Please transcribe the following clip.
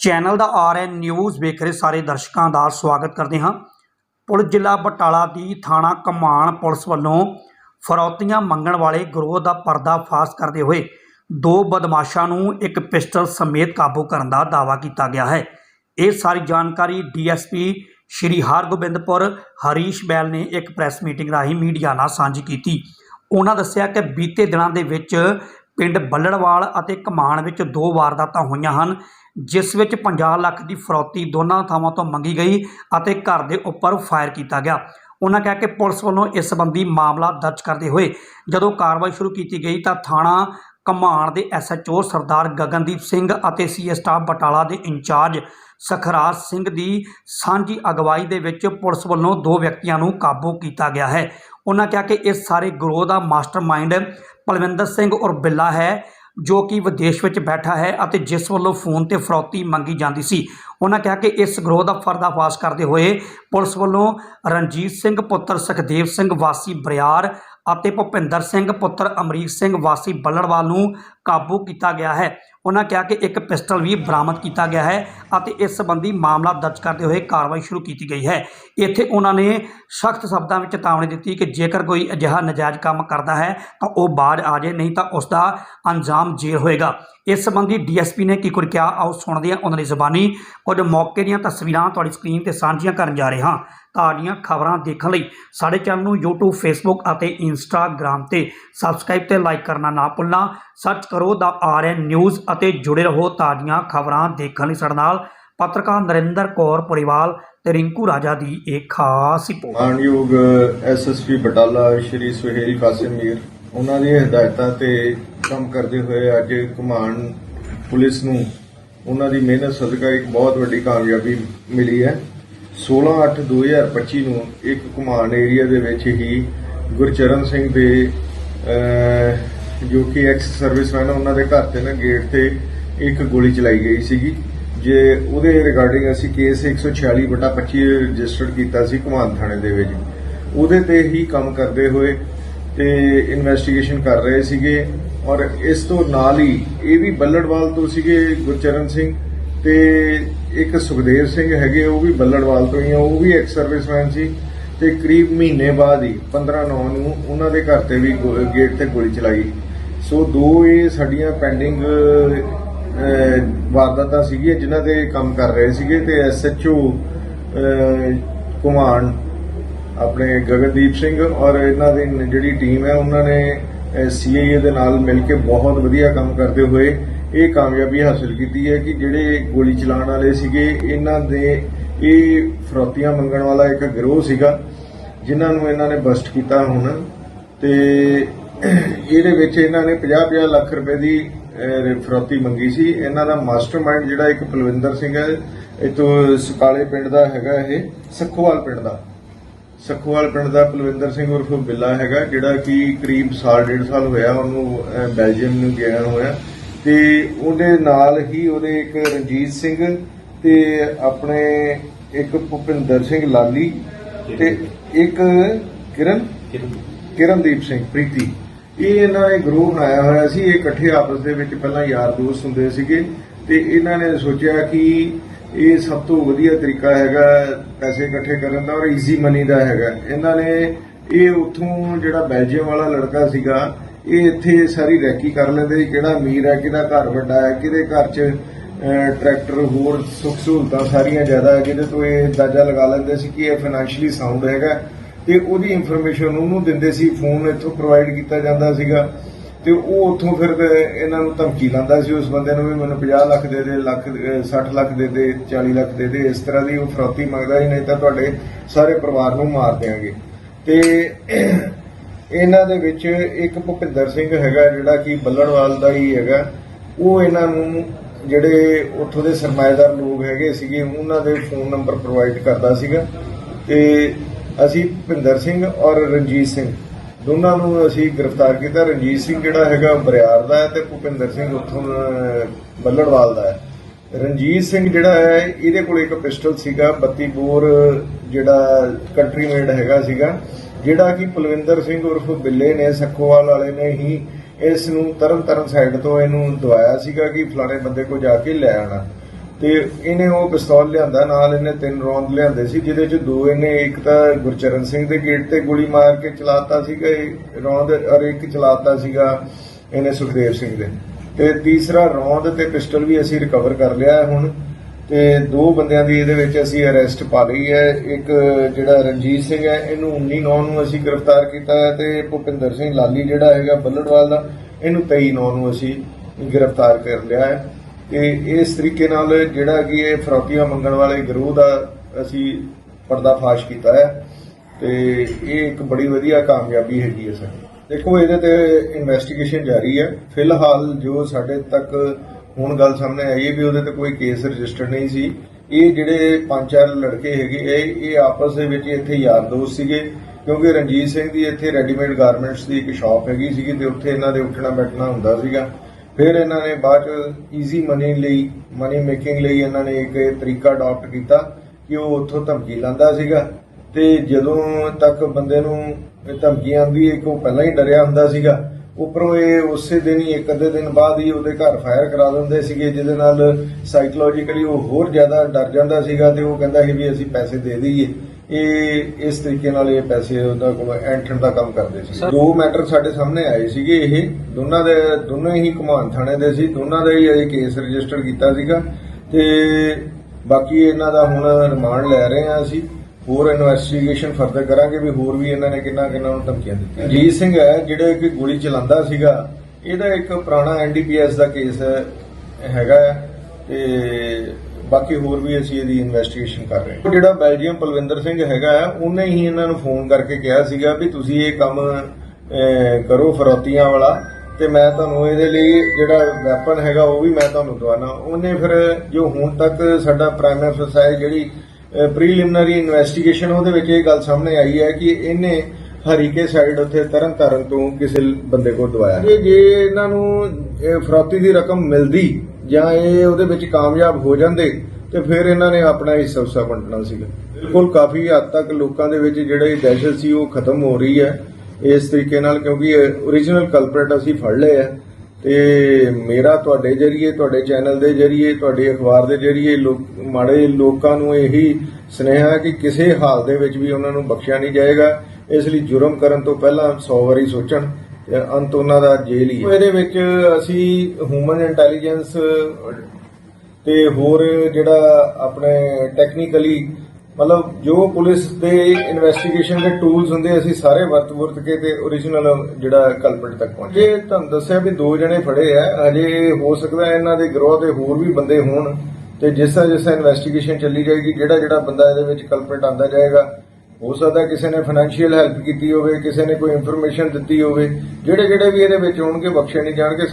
Channel ਦਾ RN news ਵੇਖ ਰਹੇ ਸਾਰੇ ਦਰਸ਼ਕਾਂ ਦਾ ਸਵਾਗਤ ਕਰਦੇ ਹਾਂ। ਪੁਲਿਸ ਜ਼ਿਲ੍ਹਾ ਬਟਾਲਾ ਦੀ ਥਾਣਾ ਕਮਾਨ ਪੁਲਿਸ ਵੱਲੋਂ ਫਰੌਤੀਆਂ ਮੰਗਣ ਵਾਲੇ ਗਰੋਹ ਦਾ ਪਰਦਾਫਾਸ਼ ਕਰਦੇ ਹੋਏ ਦੋ ਬਦਮਾਸ਼ਾਂ ਨੂੰ ਇੱਕ ਪਿਸਟਲ ਸਮੇਤ ਕਾਬੂ ਕਰਨ ਦਾ ਦਾਅਵਾ ਕੀਤਾ ਗਿਆ ਹੈ। ਇਹ ਸਾਰੀ ਜਾਣਕਾਰੀ ਡੀਐਸਪੀ ਸ਼੍ਰੀ ਹਰਗੋਬਿੰਦਪੁਰ ਹਰੀਸ਼ ਬੈਲ ਨੇ ਇੱਕ ਪ੍ਰੈਸ ਮੀਟਿੰਗ ਰਾਹੀਂ ਮੀਡੀਆ ਨਾਲ ਸਾਂਝੀ ਕੀਤੀ। ਉਹਨਾਂ ਦੱਸਿਆ ਕਿ ਬੀਤੇ ਦਿਨਾਂ ਦੇ ਵਿੱਚ ਪਿੰਡ ਬੱਲੜਵਾਲ ਅਤੇ ਕਮਾਨ ਵਿੱਚ ਦੋ ਵਾਰਦਾਤਾਂ ਹੋਈਆਂ ਹਨ। ਜਿਸ ਵਿੱਚ 50 ਲੱਖ ਦੀ ਫਰੌਤੀ ਦੋਨਾਂ ਥਾਵਾਂ ਤੋਂ ਮੰਗੀ ਗਈ ਅਤੇ ਘਰ ਦੇ ਉੱਪਰ ਫਾਇਰ ਕੀਤਾ ਗਿਆ। ਉਹਨਾਂ ਕਿਹਾ ਕਿ ਪੁਲਿਸ ਵੱਲੋਂ ਇਸ ਸੰਬੰਧੀ ਮਾਮਲਾ ਦਰਜ ਕਰਦੇ ਹੋਏ ਜਦੋਂ ਕਾਰਵਾਈ ਸ਼ੁਰੂ ਕੀਤੀ ਗਈ ਤਾਂ ਥਾਣਾ ਕਮਾਨ ਦੇ ਐਸਐਚਓ ਸਰਦਾਰ ਗਗਨਦੀਪ ਸਿੰਘ ਅਤੇ ਸੀਐਸ ਸਟਾਫ ਬਟਾਲਾ ਦੇ ਇੰਚਾਰਜ ਸਖਰਾਜ ਸਿੰਘ ਦੀ ਸਾਂਝੀ ਅਗਵਾਈ ਦੇ ਵਿੱਚ ਪੁਲਿਸ ਵੱਲੋਂ ਦੋ ਵਿਅਕਤੀਆਂ ਨੂੰ ਕਾਬੂ ਕੀਤਾ ਗਿਆ ਹੈ। ਉਹਨਾਂ ਕਿਹਾ ਕਿ ਇਸ ਸਾਰੇ ਗਰੋਹ ਦਾ ਮਾਸਟਰਮਾਈਂਡ ਪਲਵਿੰਦਰ ਸਿੰਘ ਔਰ ਬਿੱਲਾ ਹੈ। ਜੋ ਕਿ ਵਿਦੇਸ਼ ਵਿੱਚ ਬੈਠਾ ਹੈ ਅਤੇ ਜਿਸ ਵੱਲੋਂ ਫੋਨ ਤੇ ਫਰੌਤੀ ਮੰਗੀ ਜਾਂਦੀ ਸੀ, ਉਹਨਾਂ ਕਿਹਾ ਕਿ ਇਸ ਗਰੋਹ ਦਾ ਪਰਦਾਫਾਸ਼ ਕਰਦੇ ਹੋਏ ਪੁਲਿਸ ਵੱਲੋਂ ਰਣਜੀਤ ਸਿੰਘ, ਪੁੱਤਰ ਸੁਖਦੇਵ ਸਿੰਘ, ਵਾਸੀ ਬਰਿਆਰ ਅਤੇ ਭੁਪਿੰਦਰ ਸਿੰਘ, ਪੁੱਤਰ ਅਮਰੀਕ ਸਿੰਘ, ਵਾਸੀ ਬੱਲੜਵਾਲ ਨੂੰ ਕਾਬੂ ਕੀਤਾ ਗਿਆ ਹੈ। ਉਹਨਾਂ ਕਿਹਾ ਕਿ ਇੱਕ ਪਿਸਟਲ ਵੀ ਬਰਾਮਦ ਕੀਤਾ ਗਿਆ ਹੈ ਅਤੇ ਇਸ ਸੰਬੰਧੀ ਮਾਮਲਾ ਦਰਜ ਕਰਦੇ ਹੋਏ ਕਾਰਵਾਈ ਸ਼ੁਰੂ ਕੀਤੀ ਗਈ ਹੈ। ਇੱਥੇ ਉਹਨਾਂ ਨੇ ਸਖਤ ਸ਼ਬਦਾਂ ਵਿੱਚ ਚੇਤਾਵਨੀ ਦਿੱਤੀ ਕਿ ਜੇਕਰ ਕੋਈ ਅਜਿਹਾ ਨਜਾਇਜ਼ ਕੰਮ ਕਰਦਾ ਹੈ ਤਾਂ ਉਹ ਬਾਹਰ ਆ ਜਾਏ, ਨਹੀਂ ਤਾਂ ਉਸ ਦਾ ਅੰਜਾਮ ਜੇਲ੍ਹ ਹੋਏਗਾ। ਇਸ ਸੰਬੰਧੀ ਡੀਐਸਪੀ ਨੇ ਕੀ ਕੁਝ ਕਿਹਾ, ਆਓ ਸੁਣਦੇ ਹਾਂ ਉਹਨਾਂ ਦੀ ਜ਼ੁਬਾਨੀ। ਕੁਝ ਮੌਕੇ ਦੀਆਂ ਤਸਵੀਰਾਂ ਤੁਹਾਡੀ ਸਕਰੀਨ ਤੇ ਸਾਂਝੀਆਂ ਕਰਨ ਜਾ ਰਹੇ ਹਾਂ। ਤਾਜ਼ੀਆਂ ਖਬਰਾਂ ਦੇਖਣ ਲਈ ਸਾਡੇ ਚੈਨਲ ਨੂੰ YouTube, Facebook ਅਤੇ Instagram ਤੇ ਸਬਸਕ੍ਰਾਈਬ ਤੇ ਲਾਈਕ ਕਰਨਾ ਨਾ ਭੁੱਲਣਾ। ਸਰਚ ਕਰੋ ਦਾ ਆਰਐਨ ਨਿਊਜ਼ ਅਤੇ ਜੁੜੇ ਰਹੋ ਤਾਜ਼ੀਆਂ ਖਬਰਾਂ ਦੇਖਣ ਲਈ ਸਾਡੇ ਨਾਲ ਪੱਤਰਕਾਰ ਨਰਿੰਦਰ ਕੌਰ ਪਰਿਵਾਲ ਤੇ ਰਿੰਕੂ ਰਾਜਾ ਦੀ ਇੱਕ ਖਾਸ ਰਿਪੋਰਟ। ਮਾਨਯੋਗ ਐਸਐਸਪੀ ਬਟਾਲਾ ਸ਼੍ਰੀ ਸੁਹੇਲ ਕਾਸਿਮ ਮੀਰ, ਉਹਨਾਂ ਦੀਆਂ ਹਦਾਇਤਾਂ ਤੇ ਕੰਮ ਕਰਦੇ ਹੋਏ ਅੱਜ ਘੁਮਾਣ ਪੁਲਿਸ ਨੂੰ ਉਹਨਾਂ ਦੀ ਮਿਹਨਤ ਸਦਕਾ ਇੱਕ ਬਹੁਤ ਵੱਡੀ ਕਾਮਯਾਬੀ ਮਿਲੀ ਹੈ। 16/8/2025 ਨੂੰ ਇੱਕ ਘੁਮਾਣ ਏਰੀਆ ਦੇ ਵਿੱਚ ਹੀ ਗੁਰਚਰਨ ਸਿੰਘ ਦੇ ਜੋ ਕਿ ਐਕਸ ਸਰਵਿਸਮੈਨ ਉਹਨਾਂ ਦੇ ਘਰ ਤੇ ਨਾ ਗੇਟ ਤੇ ਇੱਕ ਗੋਲੀ ਚਲਾਈ ਗਈ ਸੀਗੀ। ਜੇ ਉਹਦੇ ਰਿਗਾਰਡਿੰਗ ਅਸੀਂ ਕੇਸ 146 ਬਟਾ 25 ਰਜਿਸਟਰਡ ਕੀਤਾ ਸੀ ਘੁਮਾਨ ਥਾਣੇ ਦੇ ਵਿੱਚ। ਉਹਦੇ ਤੇ ਹੀ ਕੰਮ ਕਰਦੇ ਹੋਏ ਤੇ ਇਨਵੈਸਟੀਗੇਸ਼ਨ ਕਰ ਰਹੇ ਸੀਗੇ ਔਰ ਇਸ ਤੋਂ ਨਾਲ ਹੀ ਇਹ ਵੀ ਬੱਲੜਵਾਲ ਤੋਂ ਸੀਗੇ ਗੁਰਚਰਨ ਸਿੰਘ ਤੇ ਇੱਕ ਸੁਖਦੇਵ ਸਿੰਘ ਹੈਗੇ, ਉਹ ਵੀ ਬੱਲੜਵਾਲ ਤੋਂ ਹੀ ਆ, ਉਹ ਵੀ ਐਕਸ ਸਰਵਿਸਮੈਨ ਸੀ ਤੇ ਕਰੀਬ ਮਹੀਨੇ ਬਾਅਦ ਹੀ 15 9 ਨੂੰ ਉਹਨਾਂ ਦੇ ਘਰ ਤੇ ਵੀ ਗੋ- ਗੇਟ ਤੇ ਗੋਲੀ ਚਲਾਈ। ਸੋ ਦੋ ਇਹ ਸਾਡੀਆਂ ਪੈਂਡਿੰਗ ਵਾਰਦਾਤਾਂ ਸੀਗੀਆਂ, ਜਿਨ੍ਹਾਂ ਤੇ ਕੰਮ ਕਰ ਰਹੇ ਸੀਗੇ ਤੇ ਐਸਐਚਓ ਕੁਮਾਨ, ਆਪਣੇ ਗਗਨਦੀਪ ਸਿੰਘ ਔਰ ਇਹਨਾਂ ਦੀ ਜਿਹੜੀ ਟੀਮ ਹੈ, ਉਹਨਾਂ ਨੇ ਸੀਆਈਏ ਦੇ ਨਾਲ ਮਿਲ ਕੇ ਬਹੁਤ ਵਧੀਆ ਕੰਮ ਕਰਦੇ ਹੋਏ ਇਹ ਕਾਮਯਾਬੀ ਹਾਸਲ ਕੀਤੀ ਹੈ ਕਿ ਜਿਹੜੇ ਗੋਲੀ ਚਲਾਉਣ ਵਾਲੇ ਸੀਗੇ, ਇਹਨਾਂ ਦੇ ਇਹ ਫਰੋਤੀਆਂ ਮੰਗਣ ਵਾਲਾ ਇੱਕ ਗਿਰੋਹ ਸੀਗਾ, ਜਿਨ੍ਹਾਂ ਨੂੰ ਇਹਨਾਂ ਨੇ ਬਸਟ ਕੀਤਾ ਹੁਣ। ਤੇ ਇਹਦੇ ਵਿੱਚ ਇਹਨਾਂ ਨੇ 50-50 ਲੱਖ ਰੁਪਏ ਦੀ ਫਰੋਤੀ ਮੰਗੀ ਸੀ। ਇਹਨਾਂ ਦਾ ਮਾਸਟਰਮਾਈਂਡ ਜਿਹੜਾ ਇੱਕ ਪਲਵਿੰਦਰ ਸਿੰਘ ਹੈ, ਇਹ ਤੋਂ ਸੁਕਾਲੇ ਪਿੰਡ ਦਾ ਹੈਗਾ ਇਹ, ਸਖੋਵਾਲ ਪਿੰਡ ਦਾ। ਸਖੋਵਾਲ ਪਿੰਡ ਦਾ ਪਲਵਿੰਦਰ ਸਿੰਘ ਉਰਫ ਬਿੱਲਾ ਹੈਗਾ, ਜਿਹੜਾ ਕਿ ਕਰੀਬ ਸਾਲ, ਡੇਢ ਸਾਲ ਹੋਇਆ ਉਹਨੂੰ ਬੈਲਜੀਅਮ ਨੂੰ ਗਿਆ ਹੋਇਆ। ਤੇ ਉਹਦੇ ਨਾਲ ਹੀ ਉਹਦੇ ਇੱਕ ਰਣਜੀਤ ਸਿੰਘ ਤੇ ਆਪਣੇ ਇੱਕ ਭੁਪਿੰਦਰ ਸਿੰਘ ਲਾਲੀ ਤੇ ਇੱਕ ਕਿਰਨ ਕਿਰਨਦੀਪ ਸਿੰਘ ਪ੍ਰੀਤੀ। ਇਹ ਇਹਨਾਂ ਨੇ ਗਰੁੱਪ ਬਣਾਇਆ ਹੋਇਆ ਸੀ। ਇਹ ਇਕੱਠੇ ਆਪਸ ਦੇ ਵਿੱਚ ਪਹਿਲਾਂ ਯਾਰ ਦੋਸਤ ਹੁੰਦੇ ਸੀਗੇ ਤੇ ਇਹਨਾਂ ਨੇ ਸੋਚਿਆ ਕਿ ਇਹ ਸਭ ਤੋਂ ਵਧੀਆ ਤਰੀਕਾ ਹੈਗਾ ਪੈਸੇ ਇਕੱਠੇ ਕਰਨ ਦਾ ਔਰ ਈਜ਼ੀ ਮਨੀ ਦਾ ਹੈਗਾ। ਇਹਨਾਂ ਨੇ ਇਹ ਉੱਥੋਂ ਜਿਹੜਾ ਬੈਲਜੀਅਮ ਵਾਲਾ ਲੜਕਾ ਸੀਗਾ ਇਹ ਇੱਥੇ ਸਾਰੀ ਰੈਕੀ ਕਰ ਲੈਂਦੇ ਕਿਹੜਾ ਅਮੀਰ ਹੈ, ਕਿਹਦਾ ਘਰ ਵੱਡਾ ਹੈ, ਕਿਹਦੇ ਘਰ 'ਚ ਟਰੈਕਟਰ ਹੋਰ ਸੁੱਖ ਸਹੂਲਤਾਂ ਸਾਰੀਆਂ ਜ਼ਿਆਦਾ ਹੈ ਜਿਹਦੇ ਤੋਂ ਇਹ ਅੰਦਾਜ਼ਾ ਲਗਾ ਲੈਂਦੇ ਸੀ ਕਿ ਇਹ ਫਾਈਨੈਂਸ਼ੀਅਲੀ ਸਾਊਂਡ ਹੈਗਾ। ਤੇ ਉਹਦੀ ਇਨਫੋਰਮੇਸ਼ਨ ਉਹਨੂੰ ਦਿੰਦੇ ਸੀ ਫੋਨ ਇੱਥੋਂ ਪ੍ਰੋਵਾਈਡ ਕੀਤਾ ਜਾਂਦਾ ਸੀਗਾ। ਤੇ ਉਹ ਉੱਥੋਂ ਫਿਰ ਇਹਨਾਂ ਨੂੰ ਧਮਕੀ ਲਾਉਂਦਾ ਸੀ, ਉਸ ਬੰਦੇ ਨੂੰ ਵੀ ਮੈਨੂੰ 50 ਲੱਖ ਦੇ ਦੇ, ਲੱਖ, ਅਹ 60 ਲੱਖ ਦੇ ਦੇ 40 ਲੱਖ ਦੇ ਦੇ, ਇਸ ਤਰ੍ਹਾਂ ਦੀ ਉਹ ਫਰੌਤੀ ਮੰਗਦਾ ਸੀ, ਨਹੀਂ ਤਾਂ ਤੁਹਾਡੇ ਸਾਰੇ ਪਰਿਵਾਰ ਨੂੰ ਮਾਰ ਦਿਆਂਗੇ। ਤੇ ਇਹਨਾਂ ਦੇ ਵਿੱਚ ਇੱਕ ਭੁਪਿੰਦਰ ਸਿੰਘ ਹੈਗਾ, ਜਿਹੜਾ ਕਿ ਬੱਲੜਵਾਲ ਦਾ ਹੀ ਹੈਗਾ। ਉਹ ਇਹਨਾਂ ਨੂੰ ਜਿਹੜੇ ਉੱਥੋਂ ਦੇ ਸਰਮਾਏਦਾਰ ਲੋਕ ਹੈਗੇ ਸੀਗੇ, ਉਹਨਾਂ ਦੇ ਫੋਨ ਨੰਬਰ ਪ੍ਰੋਵਾਈਡ ਕਰਦਾ ਸੀਗਾ। ਤੇ ਅਸੀਂ ਭਿੰਦਰ ਸਿੰਘ ਔਰ ਰਣਜੀਤ ਸਿੰਘ, ਦੋਨਾਂ ਨੂੰ ਅਸੀਂ ਗ੍ਰਿਫਤਾਰ ਕੀਤਾ। ਰਣਜੀਤ ਸਿੰਘ ਜਿਹੜਾ ਹੈਗਾ ਬਰਿਆਰ ਦਾ ਹੈ ਤੇ ਭੁਪਿੰਦਰ ਸਿੰਘ ਉੱਥੋਂ ਬੱਲੜਵਾਲ ਦਾ ਹੈ। ਰਣਜੀਤ ਸਿੰਘ ਜਿਹੜਾ ਹੈ, ਇਹਦੇ ਕੋਲ ਇੱਕ ਪਿਸਟਲ ਸੀਗਾ 32 ਬੋਰ ਜਿਹੜਾ ਕੰਟਰੀ ਮੇਡ ਹੈਗਾ ਸੀਗਾ। ਜਿਹੜਾ ਕਿ ਪਲਵਿੰਦਰ ਸਿੰਘ ਉਰਫ ਬਿੱਲੇ ਨੇ, ਸੱਖੋਵਾਲ ਵਾਲੇ ਨੇ ਹੀ ਇਸ ਨੂੰ ਤਰਨ ਤਰਨ ਸਾਈਡ ਤੋਂ ਇਹਨੂੰ ਦਵਾਇਆ ਸੀਗਾ ਕਿ ਫਲਾਣੇ ਬੰਦੇ ਕੋ ਜਾ ਕੇ ਲੈ ਆਣਾ ਤੇ ਇਹਨੇ ਉਹ ਪਿਸਤੌਲ ਲਿਆਂਦਾ, ਨਾਲ ਇਹਨੇ ਤਿੰਨ ਰੌਂਦ ਲਿਆਂਦੇ ਸੀ, ਜਿਹਦੇ ਚ ਦੋ ਇਹਨੇ, ਇੱਕ ਤਾਂ ਗੁਰਚਰਨ ਸਿੰਘ ਦੇ ਗੇਟ ਤੇ ਗੋਲੀ ਮਾਰ ਕੇ ਚਲਾਤਾ ਸੀਗਾ, ਇਹ ਰੌਂਦ, ਔਰ ਇੱਕ ਚਲਾਤਾ ਸੀਗਾ ਇਹਨੇ ਸੁਖਦੇਵ ਸਿੰਘ ਦੇ। ਤੇ ਤੀਸਰਾ ਰੌਂਦ ਤੇ ਪਿਸਟਲ ਵੀ ਅਸੀਂ ਰਿਕਵਰ ਕਰ ਲਿਆ ਹੁਣ। ਤੇ ਦੋ ਬੰਦਿਆਂ ਦੀ ਇਹਦੇ ਵਿੱਚ ਅਸੀਂ ਅਰੈਸਟ ਪਾ ਲਈ ਹੈ। ਇੱਕ ਜਿਹੜਾ ਰਣਜੀਤ ਸਿੰਘ ਹੈ, ਇਹਨੂੰ 19 ਨੌ ਨੂੰ ਅਸੀਂ ਗ੍ਰਿਫਤਾਰ ਕੀਤਾ ਹੈ ਤੇ ਭੁਪਿੰਦਰ ਸਿੰਘ ਲਾਲੀ ਜਿਹੜਾ ਹੈਗਾ ਬੱਲੜਵਾਲ ਦਾ, ਇਹਨੂੰ 23 ਨੌ ਨੂੰ ਅਸੀਂ ਗ੍ਰਿਫਤਾਰ ਕਰ ਲਿਆ ਹੈ। ਤੇ ਇਸ ਤਰੀਕੇ ਨਾਲ ਜਿਹੜਾ ਕਿ ਇਹ ਫਰੋਤੀਆਂ ਮੰਗਣ ਵਾਲੇ ਗਰੋਹ ਦਾ ਅਸੀਂ ਪਰਦਾਫਾਸ਼ ਕੀਤਾ ਹੈ ਤੇ ਇਹ ਇੱਕ ਬੜੀ ਵਧੀਆ ਕਾਮਯਾਬੀ ਹੈਗੀ ਹੈ ਸਾਡੀ। ਦੇਖੋ, ਇਹਦੇ ਤੇ ਇਨਵੈਸਟੀਗੇਸ਼ਨ ਜਾਰੀ ਹੈ। ਫਿਲਹਾਲ ਜੋ ਸਾਡੇ ਤੱਕ ਹੁਣ ਗੱਲ ਸਾਹਮਣੇ ਆਈ ਹੈ ਵੀ ਉਹਦੇ ਤੇ ਕੋਈ ਕੇਸ ਰਜਿਸਟਰ ਨਹੀਂ ਸੀ। ਇਹ ਜਿਹੜੇ ਪੰਜ ਚਾਰ ਲੜਕੇ ਹੈਗੇ, ਇਹ ਇਹ ਆਪਸ ਦੇ ਵਿੱਚ ਇੱਥੇ ਯਾਰ ਦੋਸਤ ਸੀਗੇ, ਕਿਉਂਕਿ ਰਣਜੀਤ ਸਿੰਘ ਦੀ ਇੱਥੇ ਰੈਡੀਮੇਡ ਗਾਰਮੈਂਟਸ ਦੀ ਇੱਕ ਸ਼ਾਪ ਹੈਗੀ ਸੀਗੀ ਤੇ ਉੱਥੇ ਇਹਨਾਂ ਦੇ ਉੱਠਣਾ ਬੈਠਣਾ ਹੁੰਦਾ ਸੀਗਾ। ਫਿਰ ਇਹਨਾਂ ਨੇ ਬਾਅਦ ਚ ਈਜ਼ੀ ਮਨੀ ਲਈ ਮਨੀ ਮੇਕਿੰਗ ਲਈ ਇਹਨਾਂ ਨੇ ਇੱਕ ਇਹ ਤਰੀਕਾ ਅਡਾਪਟ ਕੀਤਾ ਕਿ ਉਹ ਉੱਥੋਂ ਧਮਕੀ ਲਾਂਦਾ ਸੀਗਾ ਤੇ ਜਦੋਂ ਤੱਕ ਬੰਦੇ ਨੂੰ ਧਮਕੀ ਆਉਂਦੀ ਇੱਕ ਉਹ ਪਹਿਲਾਂ ਹੀ ਡਰਿਆ ਹੁੰਦਾ ਸੀਗਾ। ਉੱਪਰੋਂ ਇਹ ਉਸੇ ਦਿਨ ਹੀ ਇੱਕ ਅੱਧੇ ਦਿਨ ਬਾਅਦ ਹੀ ਉਹਦੇ ਘਰ ਫਾਇਰ ਕਰਾ ਦਿੰਦੇ ਸੀਗੇ ਜਿਹਦੇ ਨਾਲ ਸਾਈਕੋਲੋਜੀਕਲੀ ਉਹ ਹੋਰ ਜ਼ਿਆਦਾ ਡਰ ਜਾਂਦਾ ਸੀਗਾ ਤੇ ਉਹ ਕਹਿੰਦਾ ਸੀ ਵੀ ਅਸੀਂ ਪੈਸੇ ਦੇ ਦਈਏ। ਇਹ ਇਸ ਤਰੀਕੇ ਨਾਲ ਇਹ ਪੈਸੇ ਉਹਦਾ ਕੋਲ ਐਂਟਰ ਦਾ ਕੰਮ ਕਰਦੇ ਸੀ। ਦੋ ਮੈਟਰ ਸਾਡੇ ਸਾਹਮਣੇ ਆਏ ਸੀਗੇ ਇਹ। ਦੋਨਾਂ ਦੇ ਦੋਨੋਂ ਹੀ ਘੁਮਾਨ ਥਾਣੇ ਦੇ ਸੀ। ਦੋਨਾਂ ਦਾ ਹੀ ਅਸੀਂ ਕੇਸ ਰਜਿਸਟਰ ਕੀਤਾ ਸੀਗਾ। ਤੇ ਬਾਕੀ ਇਹਨਾਂ ਦਾ ਹੁਣ ਰਿਮਾਂਡ ਲੈ ਰਹੇ ਹਾਂ ਅਸੀਂ। ਹੋਰ ਇਨਵੈਸਟੀਗੇਸ਼ਨ ਫਰਦਰ ਕਰਾਂਗੇ ਵੀ ਹੋਰ ਵੀ ਇਹਨਾਂ ਨੇ ਕਿੰਨਾ ਕਿੰਨਾ ਨੂੰ ਧਮਕੀਆਂ ਦਿੱਤੀਆਂ। ਜੀਤ ਸਿੰਘ ਹੈ, ਜਿਹੜਾ ਕਿ ਗੋਲੀ ਚਲਾਉਂਦਾ ਸੀਗਾ, ਇਹਦਾ ਇੱਕ ਪੁਰਾਣਾ ਐਨਡੀਪੀਐਸ ਦਾ ਕੇਸ ਹੈਗਾ ਹੈ, ਤੇ ਬਾਕੀ ਹੋਰ ਵੀ ਅਸੀਂ ਇਹਦੀ ਇਨਵੈਸਟੀਗੇਸ਼ਨ ਕਰ ਰਹੇ ਹਾਂ। ਜਿਹੜਾ ਬੈਲਜੀਅਮ ਪਲਵਿੰਦਰ ਸਿੰਘ ਹੈਗਾ ਉਹਨੇ ਹੀ ਇਹਨਾਂ ਨੂੰ ਫੋਨ ਕਰਕੇ ਕਿਹਾ ਸੀਗਾ ਵੀ ਤੁਸੀਂ ਇਹ ਕੰਮ ਕਰੋ ਫਰੋਤੀਆਂ ਵਾਲਾ, ਤੇ ਮੈਂ ਤੁਹਾਨੂੰ ਇਹਦੇ ਲਈ ਜਿਹੜਾ ਵੈਪਨ ਹੈਗਾ, ਉਹ ਵੀ ਮੈਂ ਤੁਹਾਨੂੰ ਦਵਾਨਾ। ਉਹਨੇ ਫਿਰ ਜੋ ਹੁਣ ਤੱਕ ਸਾਡਾ ਪ੍ਰਾਈਮ ਅਫਸਰ ਸਾਹਿਬ ਜਿਹੜੀ ਪ੍ਰੀਲਿਮਿਨਰੀ ਇਨਵੈਸਟੀਗੇਸ਼ਨ ਉਹਦੇ ਵਿੱਚ ਇਹ ਗੱਲ ਸਾਹਮਣੇ ਆਈ ਹੈ ਕਿ ਇਹਨੇ ਹਰੀਕੇ ਸਾਈਡ ਉੱਥੇ ਤਰਨ ਤਾਰਨ ਤੋਂ ਕਿਸੇ ਬੰਦੇ ਕੋਲ ਦਵਾਇਆ ਇਹ ਜੇ ਇਹਨਾਂ ਨੂੰ ਇਹ ਫਰੌਤੀ ਦੀ ਰਕਮ ਮਿਲਦੀ ਜਾਂ ਇਹ ਉਹਦੇ ਵਿੱਚ ਕਾਮਯਾਬ ਹੋ ਜਾਂਦੇ, ਤੇ ਫਿਰ ਇਹਨਾਂ ਨੇ ਆਪਣਾ ਹਿੱਸਾ ਉਸਾ ਵੰਡਣਾ ਸੀਗਾ। ਬਿਲਕੁਲ ਕਾਫੀ ਹੱਦ ਤੱਕ ਲੋਕਾਂ ਦੇ ਵਿੱਚ ਜਿਹੜੇ ਦਹਿਸ਼ਤ ਸੀ ਉਹ ਖਤਮ ਹੋ ਰਹੀ ਹੈ। ਇਸ ਤਰੀਕੇ ਨਾਲ ਕਿਉਂਕਿ origignal ਕਲਪਰੇਟ ਅਸੀਂ ਫੜ ਲਏ ਆ ਤੇ ਮੇਰਾ ਤੁਹਾਡੇ ਜਰੀਏ, ਤੁਹਾਡੇ ਚੈਨਲ ਦੇ ਜਰੀਏ, ਤੁਹਾਡੇ ਅਖਬਾਰ ਦੇ ਜਰੀਏ ਲੋਕ, ਮਾੜੇ ਲੋਕਾਂ ਨੂੰ ਇਹੀ ਸੁਨੇਹਾ ਹੈ ਕਿ ਕਿਸੇ ਹਾਲ ਦੇ ਵਿੱਚ ਵੀ ਉਹਨਾਂ ਨੂੰ ਬਖਸ਼ਿਆ ਨਹੀਂ ਜਾਏਗਾ। ਇਸ ਲਈ ਜੁਰਮ ਕਰਨ ਤੋਂ ਪਹਿਲਾਂ 100 ਵਾਰੀ ਸੋਚਣ ਅੰਤ ਉਹਨਾਂ ਦਾ ਜੇਲ੍ਹ ਹੀ ਇਹਦੇ ਵਿੱਚ ਅਸੀਂ ਹਿਊਮਨ ਇੰਟੈਲੀਜੈਂਸ ਤੇ ਹੋਰ ਜਿਹੜਾ ਆਪਣੇ ਟੈਕਨੀਕਲੀ ਮਤਲਬ ਜੋ ਪੁਲਿਸ ਦੇ ਇਨਵੈਸਟੀਗੇਸ਼ਨ ਦੇ ਟੂਲਸ ਹੁੰਦੇ, ਅਸੀਂ ਸਾਰੇ ਵਰਤ ਵਰਤ ਕੇ ਤੇ origignal ਜਿਹੜਾ ਕਲਪਟ ਤੱਕ ਪਹੁੰਚੇ। ਜੇ ਤੁਹਾਨੂੰ ਦੱਸਿਆ ਵੀ ਦੋ ਜਣੇ ਫੜੇ ਆ, ਹਜੇ ਹੋ ਸਕਦਾ ਇਹਨਾਂ ਦੇ ਗਰੋਹ ਦੇ ਹੋਰ ਵੀ ਬੰਦੇ ਹੋਣ ਤੇ ਜਿਸ ਤਰ੍ਹਾਂ ਜਿਸ ਤਰ੍ਹਾਂ ਇਨਵੈਸਟੀਗੇਸ਼ਨ ਚੱਲੀ ਜਾਏਗੀ, ਜਿਹੜਾ ਜਿਹੜਾ ਬੰਦਾ ਇਹਦੇ ਵਿੱਚ ਕਲਪਰੇਟ ਆਂਦਾ ਜਾਏਗਾ, ਹੋ ਸਕਦਾ ਕਿਸੇ ਨੇ ਫਾਈਨੈਂਸ਼ੀਅਲ ਹੈਲਪ ਕੀਤੀ ਹੋਵੇ, ਕਿਸੇ ਨੇ ਕੋਈ ਇਨਫੋਰਮੇਸ਼ਨ ਦਿੱਤੀ ਹੋਵੇ, ਜਿਹੜੇ ਜਿਹੜੇ ਵੀ ਇਹਦੇ ਵਿੱਚ ਹੋਣਗੇ, ਬਖਸ਼ੇ ਨਹੀਂ ਜਾਣਗੇ